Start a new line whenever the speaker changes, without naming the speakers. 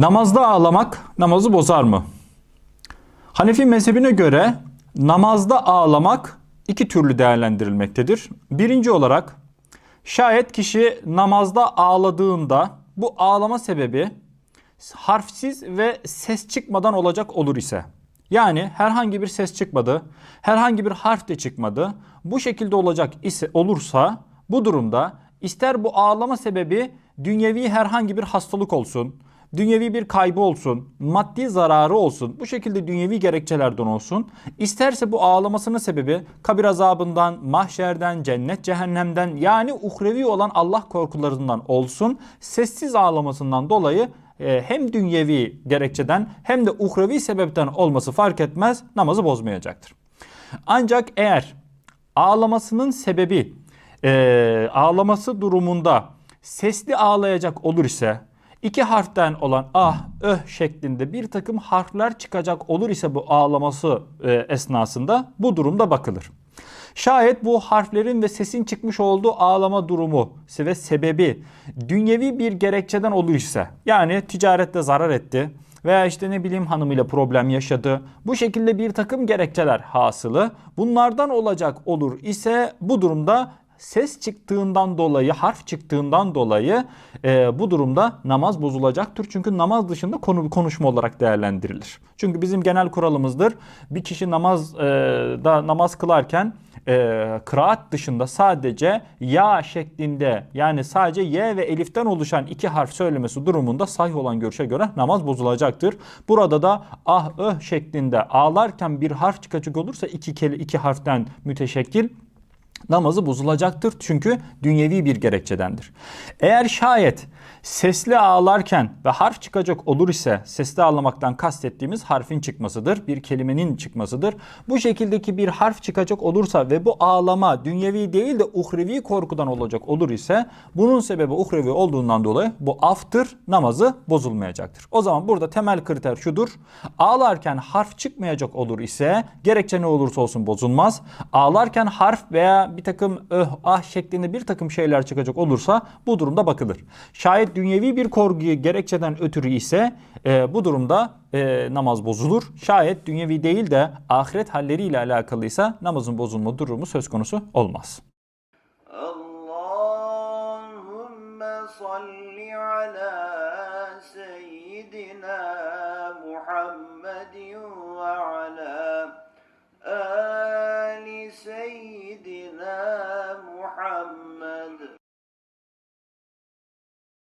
Namazda ağlamak namazı bozar mı? Hanefi mezhebine göre namazda ağlamak iki türlü değerlendirilmektedir. Birinci olarak şayet kişi namazda ağladığında bu ağlama sebebi harfsiz ve ses çıkmadan olacak olur ise yani herhangi bir ses çıkmadı, herhangi bir harf de çıkmadı. Bu şekilde olacak ise olursa bu durumda ister bu ağlama sebebi dünyevi herhangi bir hastalık olsun, dünyevi bir kaybı olsun, maddi zararı olsun, bu şekilde dünyevi gerekçelerden olsun. İsterse bu ağlamasının sebebi kabir azabından, mahşerden, cennet cehennemden yani uhrevi olan Allah korkularından olsun. Sessiz ağlamasından dolayı e, hem dünyevi gerekçeden hem de uhrevi sebepten olması fark etmez namazı bozmayacaktır. Ancak eğer ağlamasının sebebi e, ağlaması durumunda sesli ağlayacak olur ise iki harften olan ah öh şeklinde bir takım harfler çıkacak olur ise bu ağlaması e, esnasında bu durumda bakılır. Şayet bu harflerin ve sesin çıkmış olduğu ağlama durumu ve sebebi dünyevi bir gerekçeden olur ise yani ticarette zarar etti veya işte ne bileyim hanımıyla problem yaşadı. Bu şekilde bir takım gerekçeler hasılı bunlardan olacak olur ise bu durumda ses çıktığından dolayı, harf çıktığından dolayı e, bu durumda namaz bozulacaktır. Çünkü namaz dışında konu konuşma olarak değerlendirilir. Çünkü bizim genel kuralımızdır. Bir kişi namaz e, da namaz kılarken e, kıraat dışında sadece ya şeklinde yani sadece y ve eliften oluşan iki harf söylemesi durumunda sahih olan görüşe göre namaz bozulacaktır. Burada da ah öh şeklinde ağlarken bir harf çıkacak olursa iki keli iki harften müteşekkil namazı bozulacaktır. Çünkü dünyevi bir gerekçedendir. Eğer şayet sesli ağlarken ve harf çıkacak olur ise sesli ağlamaktan kastettiğimiz harfin çıkmasıdır. Bir kelimenin çıkmasıdır. Bu şekildeki bir harf çıkacak olursa ve bu ağlama dünyevi değil de uhrevi korkudan olacak olur ise bunun sebebi uhrevi olduğundan dolayı bu aftır namazı bozulmayacaktır. O zaman burada temel kriter şudur. Ağlarken harf çıkmayacak olur ise gerekçe ne olursa olsun bozulmaz. Ağlarken harf veya bir takım öh ah şeklinde bir takım şeyler çıkacak olursa bu durumda bakılır. Şayet dünyevi bir korkuyu gerekçeden ötürü ise e, bu durumda e, namaz bozulur. Şayet dünyevi değil de ahiret halleriyle alakalıysa namazın bozulma durumu söz konusu olmaz.
Allahümme salli ala seyyidina حم